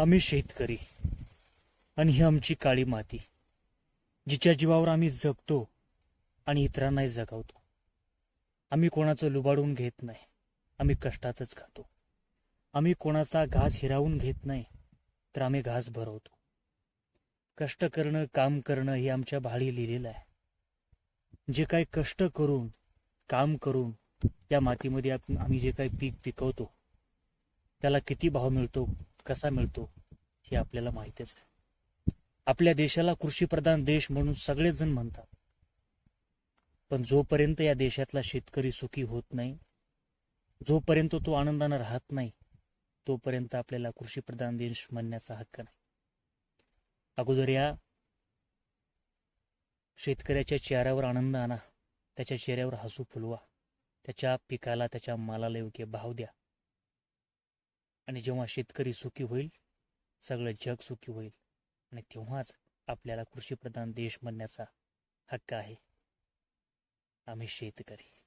आम्ही शेतकरी आणि ही आमची काळी माती जिच्या जीवावर आम्ही जगतो आणि इतरांनाही जगवतो. आम्ही कोणाचं लुबाडून घेत नाही आम्ही कष्टाचंच खातो. आम्ही कोणाचा घास हिरावून घेत नाही तर आम्ही घास भरवतो. कष्ट करणं काम करणं हे आमच्या भाळी लिहिलेलं आहे. जे काही कष्ट करून काम करून त्या मातीमध्ये आम्ही जे काही पीक पिकवतो त्याला किती भाव मिळतो? कसा मिळतो हे आपल्याला माहितीच आहे. आपल्या देशाला कृषीप्रधान देश म्हणून सगळेच जण म्हणतात. पण जोपर्यंत या देशातला शेतकरी सुखी होत नाही जोपर्यंत तो आनंदानं राहत नाही तोपर्यंत आपल्याला कृषीप्रधान देश म्हणण्याचा हक्क नाही. अगोदर या शेतकऱ्याच्या चेहऱ्यावर आनंद आणा त्याच्या चेहऱ्यावर हसू फुलवा त्याच्या पिकाला त्याच्या मालाला योग्य भाव द्या. आणि जेव्हा शेतकरी सुखी होईल सगळं जग सुखी होईल. आणि तेव्हाच आपल्याला कृषीप्रधान देश म्हणण्याचा हक्क आहे. आम्ही शेतकरी.